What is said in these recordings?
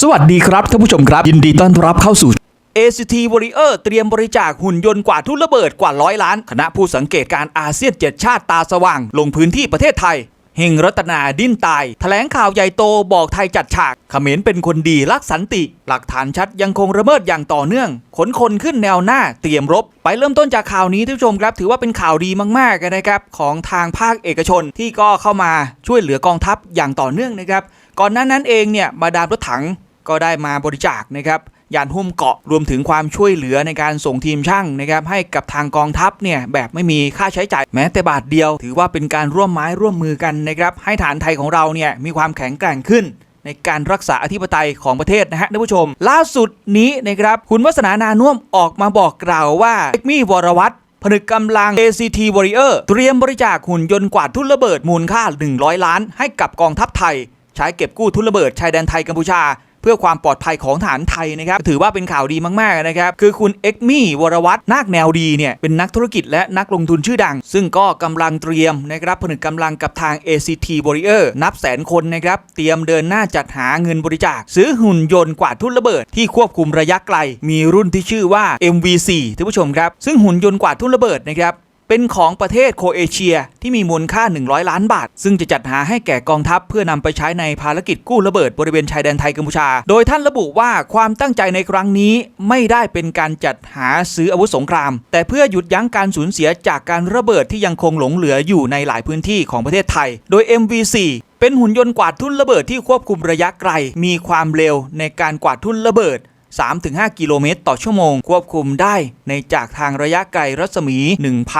สวัสดีครับท่านผู้ชมครับ ยินดีต้อนรับเข้าสู่ ACT Warrior เตรียมบริจาคหุ่นยนต์กว่าทุนระเบิดกว่าร้อยล้าน คณะผู้สังเกตการอาเซียนเจ็ดชาติตาสว่าง ลงพื้นที่ประเทศไทย เฮงรัตนาดิ้นตายแถลงข่าวใหญ่โตบอกไทยจัดฉากเขมรเป็นคนดีรักสันติ หลักฐานชัดยังคงระเมิดอย่างต่อเนื่อง ขนคนขึ้นแนวหน้าเตรียมรบ ไปเริ่มต้นจากข่าวนี้ท่านผู้ชมครับ ถือว่าเป็นข่าวดีมากๆนะครับของทางภาคเอกชนที่ก็เข้ามาช่วยเหลือกองทัพอย่างต่อเนื่องนะครับ ก่อนหน้านั้นเองเนี่ยมาดามรถถังก็ได้มาบริจาคนะครับยานหุ้มเกาะรวมถึงความช่วยเหลือในการส่งทีมช่างนะครับให้กับทางกองทัพเนี่ยแบบไม่มีค่าใช้จ่ายแม้แต่บาทเดียว ถือว่าเป็นการร่วมไม้ร่วมมือกันนะครับให้ฐานไทยของเราเนี่ยมีความแข็งแกร่งขึ้น ในการรักษาอธิปไตยของประเทศนะฮะท่านผู้ชม ล่าสุดนี้นะครับคุณวัฒนานานุ่มออกมาบอกกล่าวว่าเอกมี่วรวัตรผนึกกำลัง ACT Warrior เตรียมบริจาคหุ่นยนต์กวาดทุ่นระเบิดมูลค่า 100 ล้าน ให้กับกองทัพไทย ใช้เก็บกู้ทุนระเบิดชายแดนไทยกัมพูชา เพื่อความปลอดภัยของฐานไทยนะครับ ถือว่าเป็นข่าวดีมากๆนะครับ คือคุณเอ็กมี่วรวัตนาคแนวดีเนี่ยเป็นนักธุรกิจและนักลงทุนชื่อดัง ซึ่งก็กำลังเตรียมนะครับผนึกกำลังกับทาง ACT Warrior นับแสนคนนะครับเตรียมเดินหน้าจัดหาเงินบริจาค ซื้อหุ่นยนต์กวาดทุ่นระเบิดที่ควบคุมระยะไกล มีรุ่นที่ชื่อว่า MV4 ท่านผู้ชมครับซึ่งหุ่นยนต์กวาดทุ่นระเบิดนะครับ เป็นของประเทศโคเอเชียที่มีมูลค่า 100 ล้านบาท ซึ่งจะจัดหาให้แก่กองทัพเพื่อนำไปใช้ในภารกิจกู้ระเบิดบริเวณชายแดนไทยกัมพูชา โดยท่านระบุว่าความตั้งใจในครั้งนี้ไม่ได้เป็นการจัดหาซื้ออาวุธสงคราม แต่เพื่อหยุดยั้งการสูญเสียจากการระเบิดที่ยังคงหลงเหลืออยู่ในหลายพื้นที่ของประเทศไทย โดย MV4 เป็นหุ่นยนต์กวาดทุ่นระเบิดที่ควบคุมระยะไกล มีความเร็วในการกวาดทุ่นระเบิด 3-5 กิโลเมตร ต่อชั่วโมง ควบคุมได้ในจากทางระยะไกลรัศมี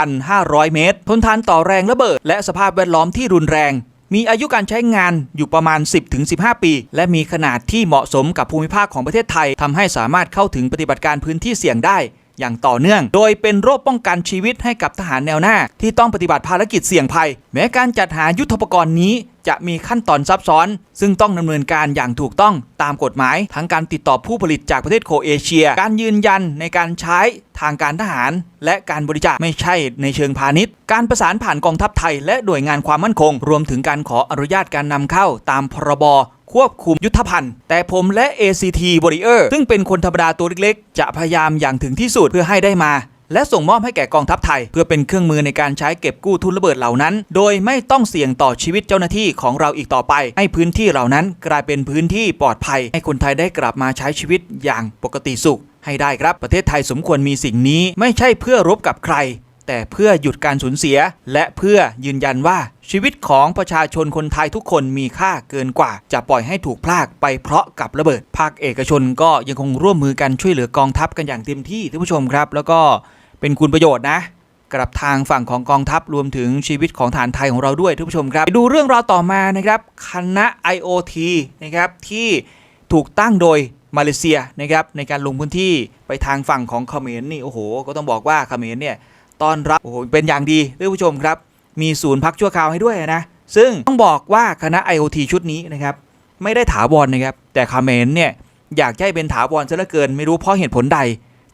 1,500 เมตร ทนทานต่อแรงระเบิด และสภาพแวดล้อมที่รุนแรง มีอายุการใช้งานอยู่ประมาณ 10-15 ปี และมีขนาดที่เหมาะสมกับภูมิภาคของประเทศไทยทำให้สามารถเข้าถึงปฏิบัติการพื้นที่เสี่ยงได้ อย่างต่อเนื่อง โดยเป็นโรคป้องกันชีวิตให้กับทหารแนวหน้า ที่ต้องปฏิบัติภารกิจเสี่ยงภัย แม้การจัดหายุทธปกรณ์นี้จะมีขั้นตอนซับซ้อน ซึ่งต้องดำเนินการอย่างถูกต้องตามกฎหมาย ทั้งการติดต่อผู้ผลิตจากประเทศโคเอเชีย การยืนยันในการใช้ทางการทหาร และการบริจาคไม่ใช่ในเชิงพาณิชย์ การประสานผ่านกองทัพไทย และหน่วยงานความมั่นคง รวมถึงการขออนุญาตการนำเข้าตามพรบ ควบคุมยุทธภัณฑ์ แต่ผมและ ACT Warrior ซึ่งเป็นคนธรรมดาตัวเล็กๆ จะพยายามอย่างถึงที่สุดเพื่อให้ได้มาและส่งมอบให้แก่กองทัพไทย เพื่อเป็นเครื่องมือในการใช้เก็บกู้ทุนระเบิดเหล่านั้น โดยไม่ต้องเสี่ยงต่อชีวิตเจ้าหน้าที่ของเราอีกต่อไป ให้พื้นที่เหล่านั้นกลายเป็นพื้นที่ปลอดภัย ให้คนไทยได้กลับมาใช้ชีวิตอย่างปกติสุข ให้ได้ครับประเทศไทยสมควรมีสิ่งนี้ไม่ใช่เพื่อรบกับใคร แต่เพื่อหยุดการสูญเสีย และเพื่อยืนยันว่าชีวิตของประชาชนคนไทยทุกคนมีค่าเกินกว่า จะปล่อยให้ถูกพลากไปเพราะกับระเบิด ภาคเอกชนก็ยังคงร่วมมือกันช่วยเหลือกองทัพกันอย่างเต็มที่ท่านผู้ชมครับ แล้วก็เป็นคุณประโยชน์นะกับทางฝั่งของกองทัพรวมถึงชีวิตของฐานไทยของเราด้วยท่านผู้ชมครับไปดูเรื่องราวต่อมานะครับคณะ IoT นะครับที่ถูกตั้งโดยมาเลเซียนะครับในการลงพื้นที่ไปทางฝั่งของเขมรนี่โอ้โห ก็ต้องบอกว่าเขมรเนี่ย ต้อนรับโอ้โหเป็นอย่างดีท่านผู้ชมครับ มีศูนย์พักชั่วคราวให้ด้วยนะ ซึ่งต้องบอกว่าคณะ IoT ชุดนี้นะครับ ไม่ได้ถาวรนะครับ แต่คาเมนเนี่ยอยากให้เป็นถาวรซะเหลือเกินไม่รู้เพราะเหตุผลใด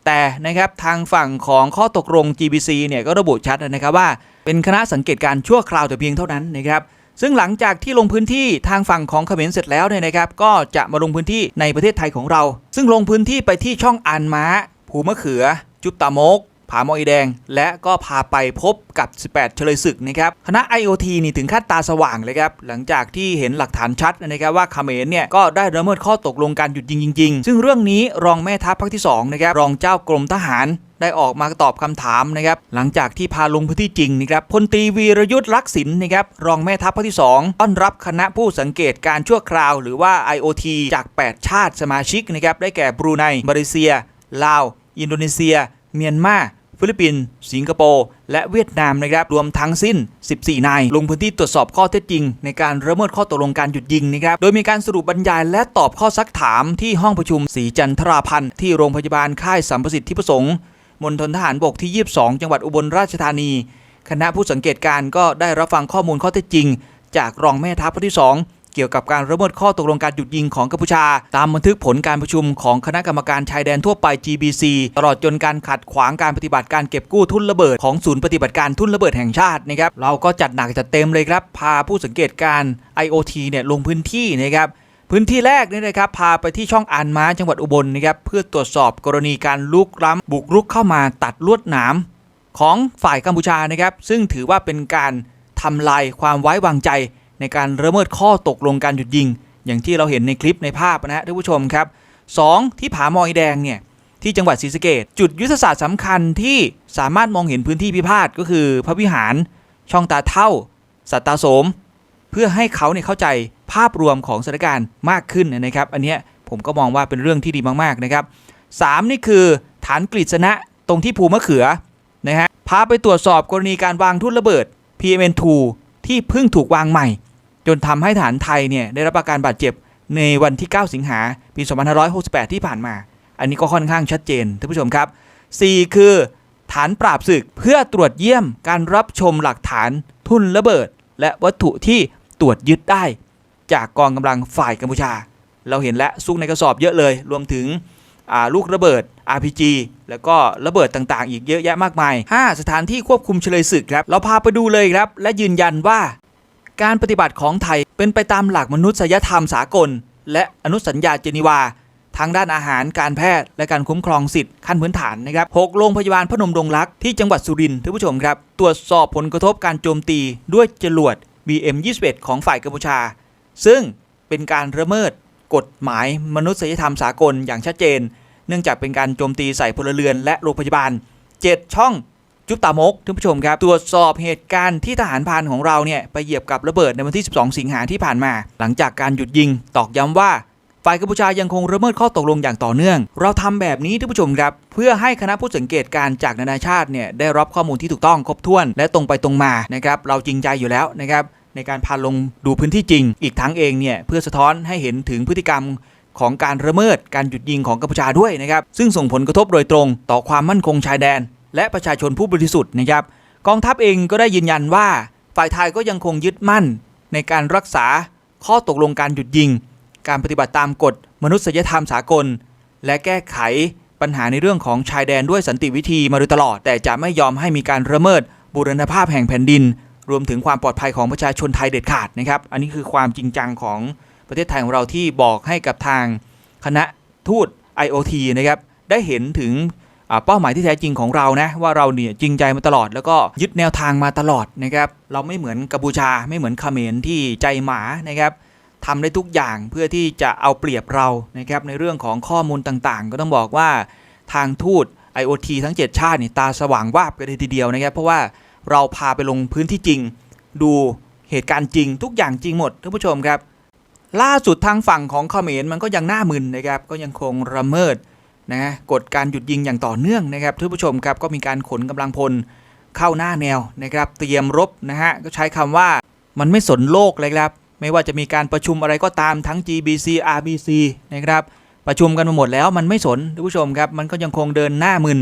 แต่นะครับทางฝั่งของข้อตกลง GBC เนี่ยก็ระบุชัดนะครับว่า เป็นคณะสังเกตการ์ชั่วคราวแต่เพียงเท่านั้นนะครับซึ่งหลังจากที่ลงพื้นที่ทางฝั่งของเขมรเสร็จแล้วเนี่ยนะครับ ก็จะมาลงพื้นที่ในประเทศไทยของเรา ซึ่งลงพื้นที่ไปที่ช่องอันม้า ภูมะเขือ จุบตามก ผาหมอยแดง และก็พาไปพบกับ 18 เฉลยศึกนะครับคณะ IoT นี่ถึงขั้นตาสว่างเลยครับ หลังจากที่เห็นหลักฐานชัดนะครับว่าเขมรเนี่ยก็ได้ละเมิดข้อตกลงการหยุดยิงจริงๆ ซึ่งเรื่องนี้รองแม่ทัพภาคที่2นะครับรองเจ้ากรมทหารได้ออกมาตอบคำถามนะครับหลังจากที่พาลงพื้นที่จริงนะครับพลตรีวีรยุทธ์ลักษิณนะครับรองแม่ทัพภาคที่ 2 ต้อนรับคณะผู้สังเกตการชั่วคราว หรือว่า IoT จาก 8 ชาติสมาชิกนะครับได้แก่บรูไนมาเลเซีย ลาว อินโดนีเซีย เมียนมาฟิลิปปินส์สิงคโปร์และเวียดนามนะครับรวมทั้งสิ้น 14 นาย ลงพื้นที่ตรวจสอบข้อเท็จจริง ในการระเมิดข้อตกลงการหยุดยิงนะครับโดยมีการสรุปบรรยายและตอบข้อซักถามที่ห้องประชุมศรีจันทราพันธ์ที่โรงพยาบาลค่ายสัมประสิทธิประสงค์มณฑลทหารบกที่ 22 จังหวัดอุบลราชธานี คณะผู้สังเกตการก็ได้รับฟังข้อมูลข้อเท็จจริง จากรองแม่ทัพภาคที่ 2 เกี่ยวกับการระเมิดข้อตกลงการหยุดยิงของกัมพูชา ตามบันทึกผลการประชุมของคณะกรรมการชายแดนทั่วไป GBC ตลอดจนการขัดขวางการปฏิบัติการเก็บกู้ทุนระเบิดของศูนย์ปฏิบัติการทุนระเบิดแห่งชาตินะครับเราก็จัดหนักจัดเต็มเลยครับพาผู้สังเกตการ IoT เนี่ยลงพื้นที่นะครับพื่อพื้นที่แรกนี่นะครับพาไปที่ช่องอานม้าจังหวัดอุบลนะครับเพื่อตรวจสอบกรณีการลุกล้ำบุกรุกเข้ามาตัดลวดหนามของฝ่ายกัมพูชานะครับซึ่งถือว่าเป็นการทำลายความไว้วางใจ ในการระเมิดข้อตกลงการหยุดยิง อย่างที่เราเห็นในคลิปในภาพนะฮะท่านผู้ชมครับสองที่ผามอยแดงเนี่ยที่จังหวัดศรีสะเกดจุดยุทธศาสตร์สำคัญที่สามารถมองเห็นพื้นที่พิพาทก็คือพระวิหาร ช่องตาเท่า สัตตาโสม เพื่อให้เขาเนี่ยเข้าใจภาพรวมของสถานการณ์มากขึ้นนะครับ อันนี้ผมก็มองว่าเป็นเรื่องที่ดีมากๆนะครับสามนี่คือฐานกฤษณะตรงที่ภูมะเขือนะฮะพาไปตรวจสอบกรณีการวางทุ่นระเบิด PMN2 ที่เพิ่งถูกวางใหม่ จนทำให้ฐานไทยเนี่ยได้รับอาการบาดเจ็บในวันที่ 9 สิงหาปี 2568 ที่ผ่านมา อันนี้ก็ค่อนข้างชัดเจนท่านผู้ชมครับ 4 คือ ฐานปราบศึกเพื่อตรวจเยี่ยมการรับชมหลักฐานทุนระเบิด และวัตถุที่ตรวจยึดได้ จากกองกำลังฝ่ายกัมพูชา เราเห็นและซุกในกระสอบเยอะเลย รวมถึงลูกระเบิด RPG แล้วก็ระเบิดต่างๆ อีกเยอะแยะมากมาย 5 สถานที่ควบคุมเฉลยศึกครับ เราพาไปดูเลยครับ และยืนยันว่า การปฏิบัติของไทยเป็นไปตามหลักมนุษยธรรมสากล และอนุสัญญาเจนีวาทั้งด้านอาหารการแพทย์และการคุ้มครองสิทธิ์ขั้นพื้นฐานนะครับหกโรงพยาบาลพนมดงรักที่จังหวัดสุรินทร์ท่านผู้ชมครับ ตรวจสอบผลกระทบการโจมตีด้วยจรวด BM21 ของฝ่ายกัมพูชา ซึ่งเป็นการระเมิดกฎหมายมนุษยธรรมสากลอย่างชัดเจน เนื่องจากเป็นการโจมตีใส่พลเรือนและโรงพยาบาล 7 ช่องจุบตามกท่านผู้ชมครับ ตรวจสอบเหตุการณ์ที่ทหารพานของเราเนี่ยไปเหยียบกับระเบิดในวันที่ 12 สิงหาที่ผ่านมา หลังจากการหยุดยิงตอกย้ำว่าฝ่ายกัมพูชายังคงระเมิดข้อตกลงอย่างต่อเนื่อง เราทำแบบนี้ท่านผู้ชมครับ เพื่อให้คณะผู้สังเกตการณ์จากนานาชาติเนี่ยได้รับข้อมูลที่ถูกต้องครบถ้วน และตรงไปตรงมานะครับเราจริงใจอยู่แล้วนะครับในการพาลงดูพื้นที่จริง อีกทั้งเองเนี่ยเพื่อสะท้อนให้เห็นถึงพฤติกรรม ของการระเมิดการหยุดยิงของกัมพูชาด้วยนะครับ ซึ่งส่งผลกระทบโดยตรงต่อความมั่นคงชายแดน และประชาชนผู้บริสุทธิ์นะครับ กองทัพเองก็ได้ยืนยันว่า ฝ่ายไทยก็ยังคงยึดมั่น ในการรักษาข้อตกลงการหยุดยิง การปฏิบัติตามกฎมนุษยธรรมสากล และแก้ไขปัญหาในเรื่องของชายแดนด้วยสันติวิธีมาโดยตลอด แต่จะไม่ยอมให้มีการระเมิดบูรณภาพแห่งแผ่นดิน รวมถึงความปลอดภัยของประชาชนไทยเด็ดขาดนะครับ อันนี้คือความจริงจังของ ประเทศไทยของเราที่บอกให้กับทางคณะทูต IOT นะครับได้เห็นถึงเป้าหมายที่แท้จริงของเรานะว่าเราเนี่ยจริงใจมาตลอด แล้วก็ยึดแนวทางมาตลอดนะครับเราไม่เหมือนกัมพูชาไม่เหมือนเขมรที่ใจหมานะครับทำได้ทุกอย่างเพื่อที่จะเอาเปรียบเรานะครับในเรื่องของข้อมูลต่างๆ ก็ต้องบอกว่าทางทูต IoT ทั้ง 7 ชาตินี่ตาสว่างวาบกันเลยทีเดียวนะครับ เพราะว่าเราพาไปลงพื้นที่จริง ดูเหตุการณ์จริง ทุกอย่างจริงหมดท่านผู้ชมครับ ล่าสุดทางฝั่งของเขมรมันก็ยังหน้ามึนนะครับ ก็ยังคงระเมิดนะกฎการหยุดยิงอย่างต่อเนื่องนะครับท่านผู้ชมครับก็มีการขนกำลังพลเข้าหน้าแนวนะครับ เตรียมรบนะฮะก็ใช้คำว่ามันไม่สนโลกเลยครับ ไม่ว่าจะมีการประชุมอะไรก็ตามทั้ง GBC RBC นะครับประชุมกันมาหมดแล้วมันไม่สนท่านผู้ชมครับมันก็ยังคงเดินหน้ามึน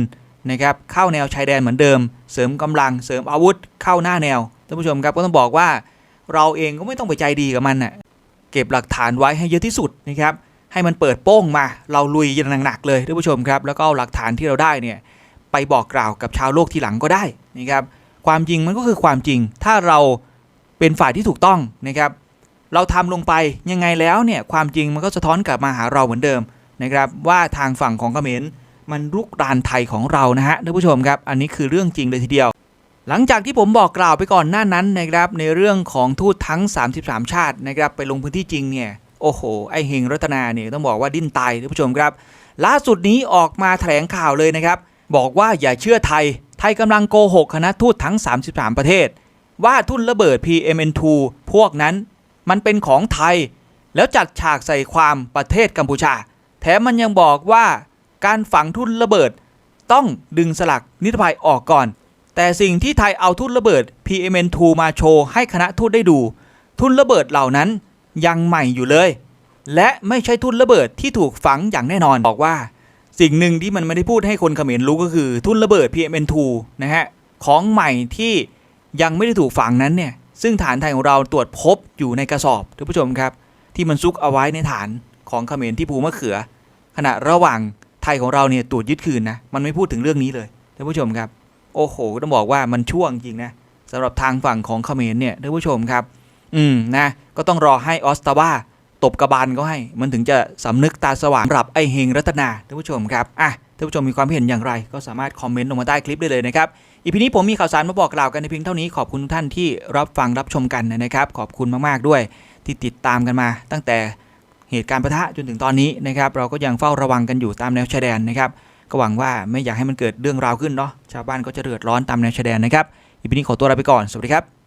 นะครับเข้าแนวชายแดนเหมือนเดิม เสริมกำลังเสริมอาวุธเข้าหน้าแนวท่านผู้ชมครับก็ต้องบอกว่า เราเองก็ไม่ต้องไปใจดีกับมันน่ะ เก็บหลักฐานไว้ให้เยอะที่สุดนะครับให้มันเปิดโป้งมา เราลุยอย่างหนักๆเลยท่านผู้ชมครับ แล้วก็เอาหลักฐานที่เราได้เนี่ยไปบอกกล่าวกับชาวโลกทีหลังก็ได้นะครับความจริงมันก็คือความจริง ถ้าเราเป็นฝ่ายที่ถูกต้องนะครับ เราทำลงไปยังไงแล้วเนี่ยความจริงมันก็สะท้อนกลับมาหาเราเหมือนเดิมนะครับ ว่าทางฝั่งของเขมรมันรุกรานไทยของเรานะฮะท่านผู้ชมครับ อันนี้คือเรื่องจริงเลยทีเดียว หลังจากที่ผมบอกกล่าวไปก่อนหน้านั้นนะครับในเรื่องของทูตทั้ง 33 ชาตินะครับไปลงพื้นที่จริงเนี่ยโอ้โหไอเฮงรัตนาเนี่ยต้องบอกว่าดิ้นตายท่านผู้ชมครับ ล่าสุดนี้ออกมาแถลงข่าวเลยนะครับ บอกว่าอย่าเชื่อไทย ไทยกำลังโกหกคณะทูตทั้ง 33 ประเทศ ว่าทุ่นระเบิด PMN2 พวกนั้น มันเป็นของไทย แล้วจัดฉากใส่ความประเทศกัมพูชา แถมมันยังบอกว่าการฝังทุ่นระเบิด ต้องดึงสลักนิรภัยออกก่อน แต่สิ่งที่ไทยเอาทุ่นระเบิด PMN2 มาโชว์ให้คณะทูตได้ดู ทุ่นระเบิดเหล่านั้นยังใหม่อยู่เลย และไม่ใช่ทุ่นระเบิดที่ถูกฝังอย่างแน่นอนบอกว่า สิ่งหนึ่งที่มันไม่ได้พูดให้คนเขมรรู้ก็คือทุ่นระเบิด PMN2 นะฮะของใหม่ที่ยังไม่ได้ถูกฝังนั้นเนี่ยซึ่งฐานไทยของเราตรวจพบอยู่ในกระสอบท่านผู้ชมครับ ที่มันซุกเอาไว้ในฐานของเขมรที่ภูมะเขือ ขณะระหว่างไทยของเราเนี่ยตรวจยึดคืนนะมันไม่พูดถึงเรื่องนี้เลยท่านผู้ชมครับ โอ้โหต้องบอกว่ามันช่วงจริงนะสำหรับทางฝั่งของเขมรเนี่ยท่านผู้ชมครับ อืมนะ ก็ต้องรอให้ออสตาว่าตบกระบาลก็ให้ มันถึงจะสำนึกตาสว่างสำหรับไอเฮงรัตนาท่านผู้ชมครับอะท่านผู้ชมมีความเห็นอย่างไร ก็สามารถคอมเมนต์ลงมาใต้คลิปได้เลยนะครับอีพีนี้ผมมีข่าวสารมาบอกกล่าวกันในเพียงเท่านี้ขอบคุณทุกท่านที่รับฟังรับชมกันนะครับ ขอบคุณมากๆด้วย ที่ติดตามกันมา ตั้งแต่เหตุการณ์ประทะจนถึงตอนนี้นะครับ เราก็ยังเฝ้าระวังกันอยู่ตามแนวชายแดนนะครับ ก็หวังว่าไม่อยากให้มันเกิดเรื่องราวขึ้นเนาะชาวบ้านก็จะเดือดร้อนตามแนวชายแดนนะครับอีพีนี้ขอตัวลาไปก่อนสวัสดีครับ